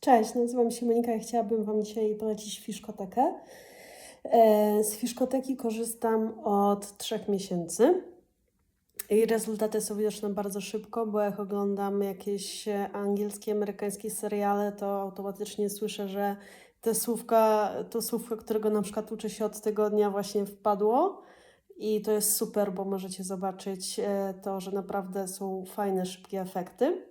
Cześć, nazywam się Monika i chciałabym Wam dzisiaj polecić fiszkotekę. E, Z fiszkoteki korzystam od trzech miesięcy i rezultaty są widoczne bardzo szybko, bo jak oglądam jakieś e, angielskie, amerykańskie seriale, to automatycznie słyszę, że te słówka, to słówko, którego na przykład uczę się od tygodnia właśnie wpadło i to jest super, bo możecie zobaczyć e, to, że naprawdę są fajne, szybkie efekty.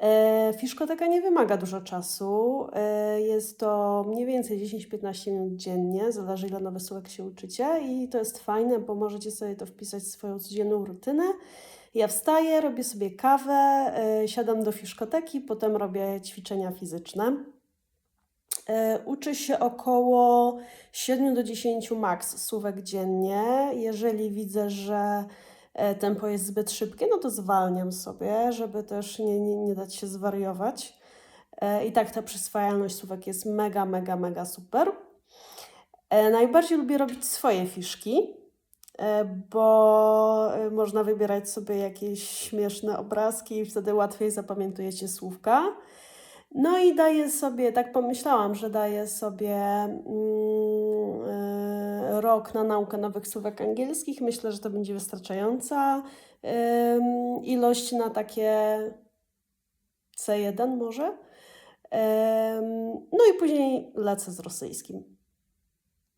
E, Fiszkoteka nie wymaga dużo czasu. E, Jest to mniej więcej 10-15 minut dziennie, zależy ile nowych słówek się uczycie i to jest fajne, bo możecie sobie to wpisać w swoją codzienną rutynę. Ja wstaję, robię sobie kawę, e, siadam do fiszkoteki, potem robię ćwiczenia fizyczne. Uczy się około 7 do 10 maks słówek dziennie. Jeżeli widzę, że tempo jest zbyt szybkie, no to zwalniam sobie, żeby też nie, nie, nie dać się zwariować. E, I tak ta przyswajalność słówek jest mega, mega, mega super. E, Najbardziej lubię robić swoje fiszki, e, bo e, można wybierać sobie jakieś śmieszne obrazki i wtedy łatwiej zapamiętujecie słówka. No i daję sobie, tak pomyślałam, że daję sobie mm, e, rok na naukę nowych słówek angielskich. Myślę, że to będzie wystarczająca ilość na takie C1 może. No i później lecę z rosyjskim.